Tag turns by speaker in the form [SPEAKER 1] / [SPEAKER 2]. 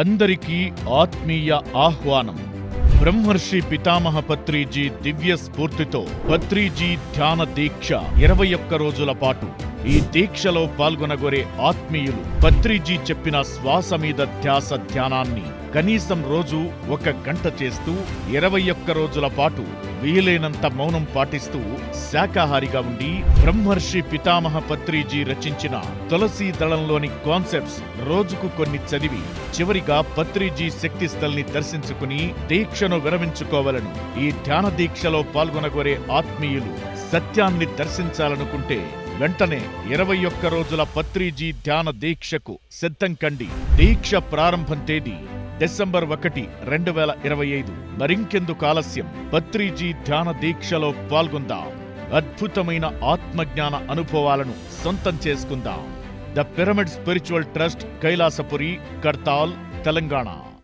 [SPEAKER 1] అందరికీ ఆత్మీయ ఆహ్వానం. బ్రహ్మర్షి పితామహ పత్రిజీ దివ్య స్ఫూర్తితో పత్రిజీ ధ్యాన దీక్ష ఇరవై ఒక్క రోజుల పాటు ఈ దీక్షలో పాల్గొనగోరే ఆత్మీయులు పత్రిజీ చెప్పిన శ్వాస మీద ధ్యాస ధ్యానాన్ని కనీసం రోజు ఒక గంట చేస్తూ ఇరవై ఒక్క రోజుల పాటు వీలైనంత మౌనం పాటిస్తూ శాకాహారిగా ఉండి బ్రహ్మర్షి పితామహ పత్రిజీ రచించిన తులసీ దళంలోని కాన్సెప్ట్స్ రోజుకు కొన్ని చదివి చివరిగా పత్రిజీ శక్తి స్థల్ని దర్శించుకుని దీక్షను విరమించుకోవాలను. ఈ ధ్యాన దీక్షలో పాల్గొనగోరే ఆత్మీయులు సత్యాన్ని దర్శించాలనుకుంటే వెంటనే ఇరవై ఒక్క రోజుల పత్రిజీ ధ్యాన దీక్షకు సిద్ధం కండి. దీక్ష ప్రారంభం తేదీ డిసెంబర్ ఒకటి రెండు వేల ఇరవై ఐదు. మరింకెందుకు ఆలస్యం పత్రిజీ ధ్యాన దీక్షలో పాల్గొందాం. అద్భుతమైన ఆత్మజ్ఞాన అనుభవాలను సొంతం చేసుకుందాం. The pyramid spiritual trust Kailasapuri Kartal Telangana.